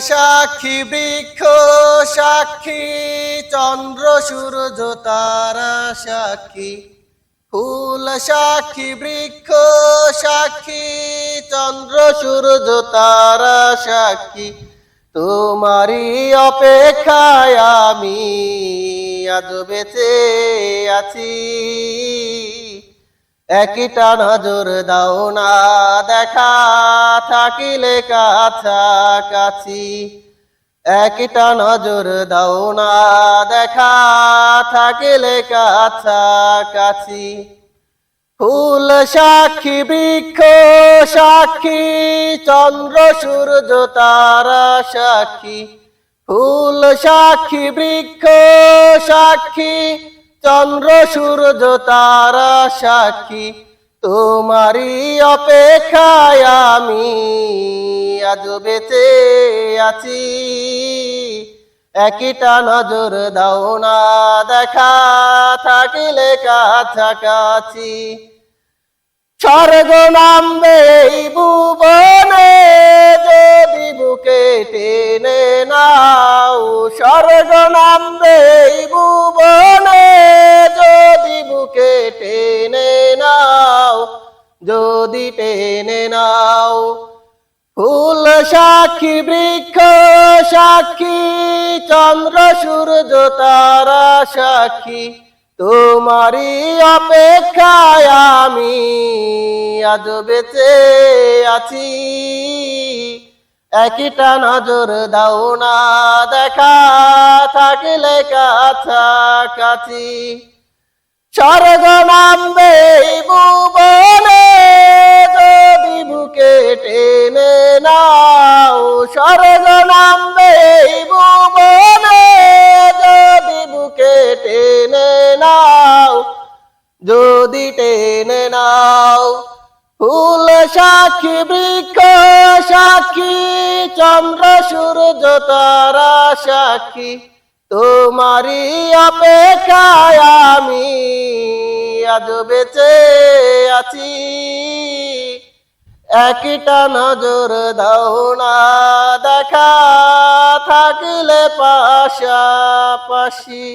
সাক্ষী বৃক্ষ, সাক্ষী চন্দ্র, সূর্য, তারা সাক্ষী। ফুল সাক্ষী বৃক্ষ, সাক্ষী চন্দ্র, সূর্য, তারা সাক্ষী। তোমারই অপেক্ষায় আমি আজ বেঁচে আছি। একটা নজর দাও না, দেখা থাকিলে কাছাকাছি। একটা নজর দাও না, দেখা থাকিলে কাছাকাছি। ফুল সাক্ষী, বৃক্ষ সাক্ষী, চন্দ্র, সূর্য, তারা সাক্ষী। ফুল সাক্ষী, বৃক্ষ সাক্ষী চন্দ্র, সূর্য, তারা, সাক্ষী, তোমারই অপেক্ষায় আমি আজ বেঁচে আছি। একটা নজর দাও না, দেখা থাকিলে কাছাকাছি। স্বর্গ নামবে ভুবনে, যদি বুকে টেনে নাও যদি টেনে নাও, ফুল সাক্ষী, বৃক্ষ সাক্ষী, চন্দ্র, সূর্য, তারা সাক্ষী, তোমারই অপেক্ষায় আমি আজ বেঁচে আছি। একটা নজর দাও না, দেখা থাকলে কাছাকাছি। স্বর্গ নামবে ভুবনে নামবে এই ভুবনে যদি বুকে টেনে নাও, যদি টেনে নাও, ফুল সাক্ষী, বৃক্ষ সাক্ষী, চন্দ্র, সূর্য, তারা সাক্ষী, তোমারই অপেক্ষায় আমি আজ বেঁচে আছি। একটা নজর দাও না। দেখা থাকলে পাশাপাশি